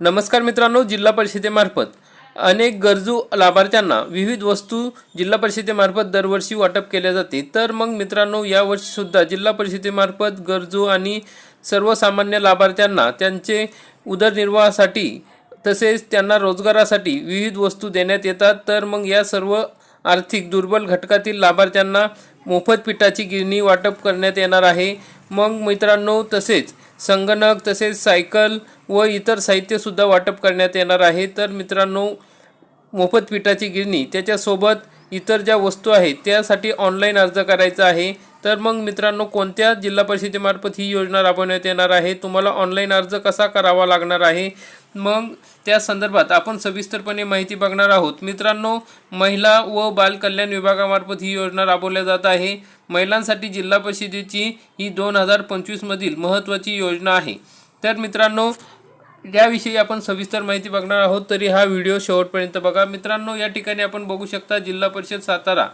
नमस्कार मित्रांनो जिल्हा परिषदेमार्फत. अनेक गरजू लाभार्थ्यांना विविध वस्तू जिल्हा परिषदेमार्फत दरवर्षी वाटप केल्या जाते. तर मग मित्रांनो यावर्षीसुद्धा जिल्हा परिषदेमार्फत गरजू आणि सर्वसामान्य लाभार्थ्यांना त्यांचे उदरनिर्वाहासाठी तसेच त्यांना रोजगारासाठी विविध वस्तू देण्यात येतात. तर मग या सर्व आर्थिक दुर्बल घटकातील लाभार्थ्यांना मोफत पिठाची गिरणी वाटप करण्यात येणार आहे. मग मित्रांनो तसेच संगणक तसेच सायकल व इतर साहित्यसुद्धा वाटप करण्यात येणार आहे. तर मित्रांनो मोफत पिठाची गिरणी त्याच्यासोबत इतर ज्या वस्तू आहेत त्यासाठी ऑनलाईन अर्ज करायचा आहे. तर मग मित्रांनो कोणत्या जिल्हा परिषदेमार्फत ही योजना राबवण्यात येणार आहे? तुम्हाला ऑनलाईन अर्ज कसा करावा लागणार आहे? मग त्या संदर्भात आपण सविस्तरपणे माहिती बघणार आहोत. मित्रांनो महिला व बाल कल्याण विभागामार्फत ही योजना राबवल्या जात आहे. महिलांसाठी जिल्हा परिषदेची ही दोन हजार पंचवीसमधील महत्त्वाची योजना आहे. तर मित्रांनो याविषयी आपण सविस्तर माहिती बघणार आहोत तरी हा व्हिडिओ शेवटपर्यंत बघा. मित्रांनो या ठिकाणी आपण बघू शकता जिल्हा परिषद सातारा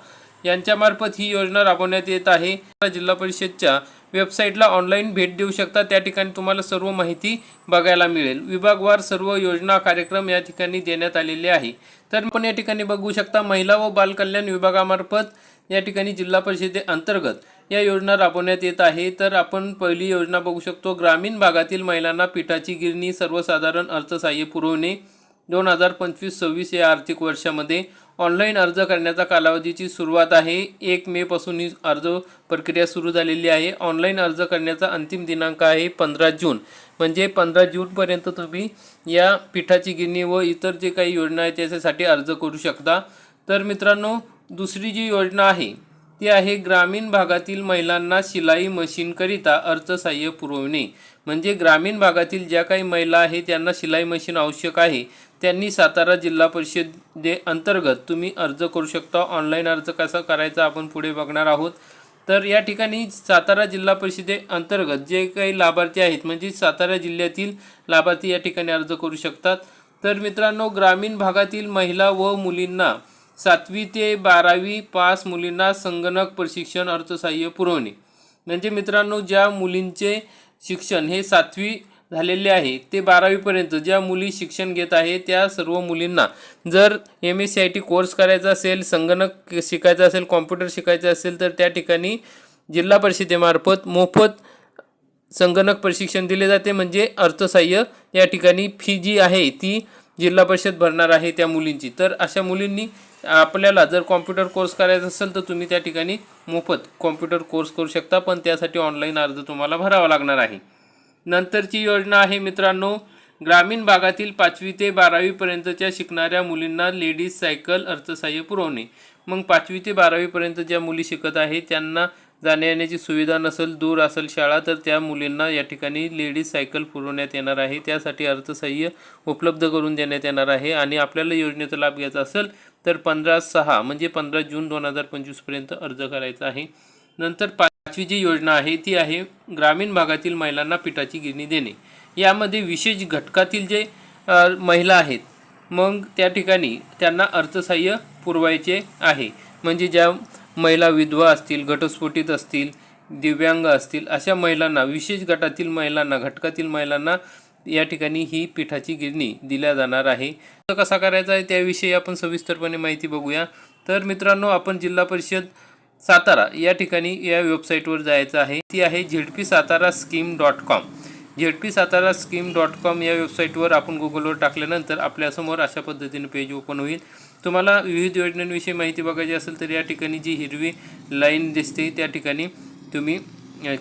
यांच्यामार्फत ही योजना राबवण्यात येत आहे. जिल्हा परिषदच्या वेबसाईटला ऑनलाईन भेट देऊ शकता. त्या ठिकाणी तुम्हाला सर्व माहिती बघायला मिळेल. विभागवार सर्व योजना कार्यक्रम या ठिकाणी देण्यात आलेले आहे. तर आपण या ठिकाणी बघू शकता महिला व बालकल्याण विभागामार्फत या ठिकाणी जिल्हा परिषदे अंतर्गत या योजना राबवण्यात येत आहे. तर आपण पहिली योजना बघू शकतो ग्रामीण भागातील महिलांना पिठाची गिरणी सर्वसाधारण अर्थसहाय्य पुरवणे दोन हजार पंचवीस सव्वीस या आर्थिक वर्षामध्ये ऑनलाईन अर्ज करण्याचा कालावधीची सुरुवात आहे. एक मेपासून ही अर्ज प्रक्रिया सुरू झालेली आहे. ऑनलाईन अर्ज करण्याचा अंतिम दिनांक आहे पंधरा जून. म्हणजे पंधरा जूनपर्यंत तुम्ही या पिठाची गिरणी व इतर जे काही योजना आहे त्याच्यासाठी अर्ज करू शकता. तर मित्रांनो दुसरी जी योजना आहे ती आहे ग्रामीण भागातील महिलांना शिलाई मशीनकरिता अर्थसहाय्य पुरवणे. म्हणजे ग्रामीण भागातील ज्या काही महिला आहेत त्यांना शिलाई मशीन आवश्यक आहे. त्यांनी सातारा जिल्हा परिषदे अंतर्गत तुम्ही अर्ज करू शकता. ऑनलाईन अर्ज कसा करायचा आपण पुढे बघणार आहोत. तर या ठिकाणी सातारा जिल्हा परिषदे अंतर्गत जे काही लाभार्थी आहेत म्हणजे सातारा जिल्ह्यातील लाभार्थी या ठिकाणी अर्ज करू शकतात. तर मित्रांनो ग्रामीण भागातील महिला व मुलींना सातवी ते बारावी पास मुलींना संगणक प्रशिक्षण अर्थसहाय्य पुरवणे. म्हणजे मित्रांनो ज्या मुलींचे शिक्षण हे सातवी झालेले आहे. ते बारावीपर्यंत ज्या मुली शिक्षण घेत आहे त्या सर्व मुलींना जर M S C I T course करायचा असेल संगणक शिकायचा असेल कॉम्प्युटर शिकायचं असेल तर त्या ठिकाणी जिल्हा परिषदेमार्फत मोफत संगणक प्रशिक्षण दिले जाते. म्हणजे अर्थसहाय्य या ठिकाणी फी जी आहे ती जिल्हा परिषद भरणार आहे त्या मुलींची. तर अशा मुलींनी आपल्याला जर कॉम्प्युटर कोर्स करायचा असेल तर तुम्ही त्या ठिकाणी मोफत कॉम्प्युटर कोर्स करू शकता. पण त्यासाठी ऑनलाईन अर्ज तुम्हाला भरावा लागणार आहे. नंतरची योजना आहे मित्रांनो. ग्रामीण भागातील पाचवी ते बारावीपर्यंतच्या शिकणाऱ्या मुलींना लेडीज सायकल अर्थसहाय्य पुरवणे. मग पाचवी ते बारावीपर्यंत ज्या मुली शिकत आहेत त्यांना जाण्या येण्याची सुविधा नसेल दूर असेल शाळा तर त्या मुलींना या ठिकाणी लेडीज सायकल पुरवण्यात येणार आहे. त्यासाठी अर्थसहाय्य उपलब्ध करून देण्यात येणार आहे. आणि आपल्याला योजनेचा लाभ घ्यायचा असेल तर पंधरा सहा म्हणजे पंधरा जून दोन हजार पंचवीसपर्यंत अर्ज करायचा आहे. नंतर पाचवी जी योजना आहे ती आहे ग्रामीण भागातील महिलांना पिठाची गिरणी देणे. यामध्ये विशेष घटकातील जे महिला आहेत मग त्या ठिकाणी त्यांना अर्थसहाय्य पुरवायचे आहे. म्हणजे ज्या महिला विधवा असतील घटस्फोटित असतील दिव्यांग असतील अशा महिलांना विशेष गटातील महिलांना घटकातील महिलांना या ठिकाणी ही पिठाची गिरणी दिल्या जाणार आहे. तर कसा करायचा आहे त्याविषयी आपण सविस्तरपणे माहिती बघूया. तर मित्रांनो आपण जिल्हा परिषद सातारा या ठिकाणी या वेबसाईटवर जायचं आहे. ती आहे ZP Satara scheme dot com ZP Satara scheme dot com या वेबसाईटवर आपण गुगलवर टाकल्यानंतर आपल्यासमोर अशा पद्धतीने पेज ओपन होईल. तुम्हाला विविध योजनांविषयी माहिती बघायची असेल तर या ठिकाणी जी हिरवी लाईन दिसते त्या ठिकाणी तुम्ही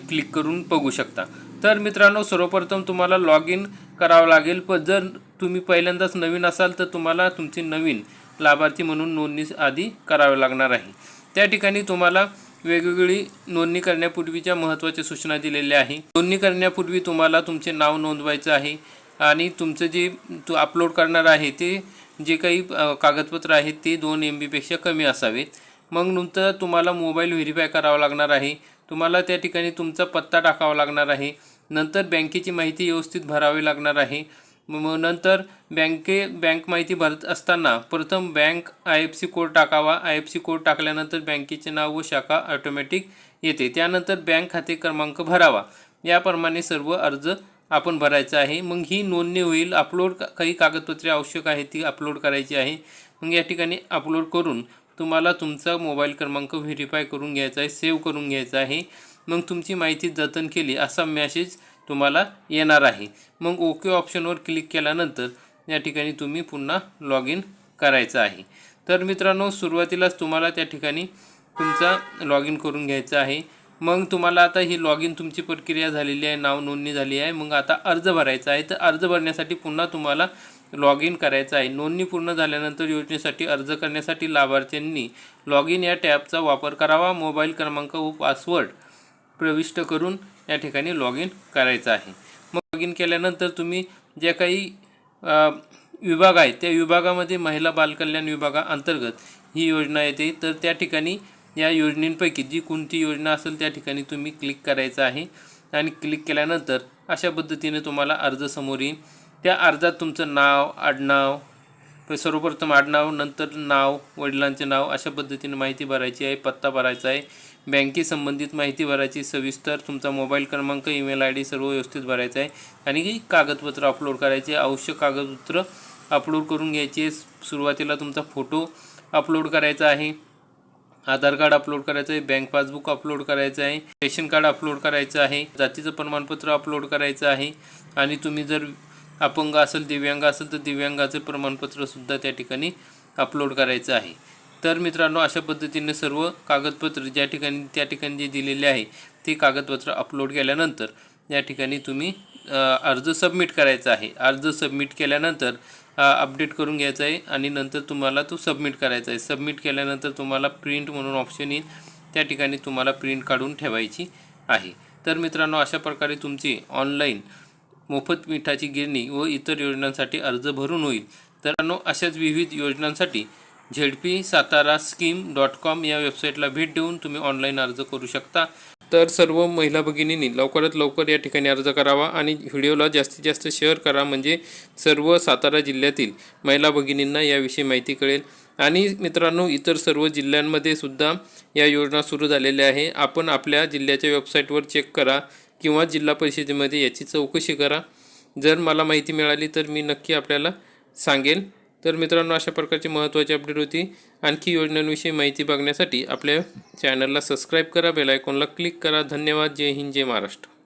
क्लिक करून बघू शकता. तर मित्रांनो सर्वप्रथम तुम्हाला लॉग इन करावं लागेल. पण जर तुम्ही पहिल्यांदाच नवीन असाल तर तुम्हाला तुमची नवीन लाभार्थी म्हणून नोंदणी आधी करावी लागणार आहे. त्या ठिकाणी तुम्हाला वेगवेगळी नोंदणी करण्यापूर्वीच्या महत्त्वाच्या सूचना दिलेल्या आहे. नोंदणी करण्यापूर्वी तुम्हाला तुमचे नाव नोंदवायचं आहे आणि तुमचं जे तू अपलोड करणार आहे ते जे काही कागदपत्र आहेत ते दोन एम बीपेक्षा कमी असावेत. मग नंतर तुम्हाला मोबाईल व्हेरीफाय करावा लागणार आहे. तुम्हाला त्या ठिकाणी तुमचा पत्ता टाकावा लागणार आहे. नंतर बँकेची माहिती व्यवस्थित भरावी लागणार आहे. मग नंतर बँके बँक माहिती भरत असताना प्रथम bank I F C code टाकावा. आय एफ सी कोड टाकल्यानंतर बँकेचे नाव व शाखा ऑटोमॅटिक येते. त्यानंतर बँक खाते क्रमांक भरावा. याप्रमाणे सर्व अर्ज आपण भरायचा आहे. मग ही नोंदणी होईल. अपलोड का- काही कागदपत्रे आवश्यक आहे ती अपलोड करायची आहे. मग या ठिकाणी अपलोड करून तुम्हाला तुमचा मोबाईल क्रमांक व्हेरीफाय करून घ्यायचा आहे सेव्ह करून घ्यायचा आहे. मग तुमची माहिती जतन केली. असा मेसेज तुम्हाला येणार आहे. मग ओके ऑप्शनवर क्लिक केल्यानंतर या ठिकाणी तुम्ही पुन्हा लॉग इन करायचं आहे. तर मित्रांनो सुरुवातीलाच तुम्हाला त्या ठिकाणी तुमचा लॉग इन करून घ्यायचं आहे. मग तुम्हाला आता ही लॉग इन तुमची प्रक्रिया झालेली आहे नाव नोंदणी झाली आहे. मग आता अर्ज भरायचा आहे. तर अर्ज भरण्यासाठी पुन्हा तुम्हाला लॉग इन करायचं आहे. नोंदणी पूर्ण झाल्यानंतर योजनेसाठी अर्ज करण्यासाठी लाभार्थ्यांनी लॉग इन या टॅबचा वापर करावा. मोबाईल क्रमांक व पासवर्ड प्रविष्ट करून या ठिकाणी लॉग इन करायचं आहे. मग लॉग इन केल्यानंतर तुम्ही जे काही विभाग आहेत त्या विभागामध्ये महिला बालकल्याण विभागाअंतर्गत ही योजना येते. तर त्या ठिकाणी या योजनेंपैकी जी कोणती योजना असेल त्या ठिकाणी तुम्ही क्लिक करायचं आहे. आणि क्लिक केल्यानंतर अशा पद्धतीने तुम्हाला अर्ज समोर येईल. त्या अर्जात तुमचं नाव आडनाव सर्वप्रथम आडनाव नंतर नाव वडिलांचे नाव अशा पद्धतीने माहिती भरायची आहे पत्ता भरायचा आहे. बँकेसंबंधित माहिती भरायची सविस्तर तुमचा मोबाईल क्रमांक ईमेल आय डी सर्व व्यवस्थित भरायचं आहे. आणि कागदपत्र अपलोड करायचे आवश्यक कागदपत्र अपलोड करून घ्यायचे सुरुवातीला तुमचा फोटो अपलोड करायचा आहे. आधार कार्ड अपलोड करायचं आहे. बँक पासबुक अपलोड करायचं आहे. रेशन कार्ड अपलोड करायचं आहे. जातीचं प्रमाणपत्र अपलोड करायचं आहे. आणि तुम्ही जर अपंग असेल दिव्यांग असेल तर दिव्यांगाचं प्रमाणपत्रसुद्धा त्या ठिकाणी अपलोड करायचं आहे. तर मित्रांनो अशा पद्धतीने सर्व कागदपत्र ज्या ठिकाणी त्या ठिकाणी जे दिलेले आहे ते कागदपत्र अपलोड केल्यानंतर या ठिकाणी तुम्ही अर्ज सबमिट करायचा आहे. अर्ज सबमिट केल्यानंतर अपडेट करून घ्यायचा आहे आणि नंतर तुम्हाला तो सबमिट करायचा आहे. सबमिट केल्यानंतर तुम्हाला प्रिंट म्हणून ऑप्शन येईल. त्या ठिकाणी तुम्हाला प्रिंट काढून ठेवायची आहे. तर मित्रांनो अशा प्रकारे तुमची ऑनलाईन मोफत मिठाची गिरणी व इतर योजनांसाठी अर्ज भरून होईल. तर अशाच विविध योजनांसाठी ZP Satara scheme dot com या वेबसाईटला भेट देऊन तुम्ही ऑनलाईन अर्ज करू शकता. तर सर्व महिला भगिनींनी लवकरात लवकर या ठिकाणी अर्ज करावा आणि व्हिडिओला जास्तीत जास्त शेअर करा. म्हणजे सर्व सातारा जिल्ह्यातील महिला भगिनींना याविषयी माहिती कळेल. आणि मित्रांनो इतर सर्व जिल्ह्यांमध्ये सुद्धा या योजना सुरू झालेल्या आहे. आपण आपल्या जिल्ह्याच्या वेबसाईटवर चेक करा. किंवा जिल्हा परिषदेमध्ये याची चौकशी करा. जर मला माहिती मिळाली तर मी नक्की आपल्याला सांगेल. तर मित्रांनो अशा प्रकारची महत्त्वाची अपडेट होती. आणखी योजनांविषयी माहिती बघण्यासाठी आपल्या चॅनलला सबस्क्राईब करा बेलायकॉनला क्लिक करा. धन्यवाद. जय हिंद जय महाराष्ट्र.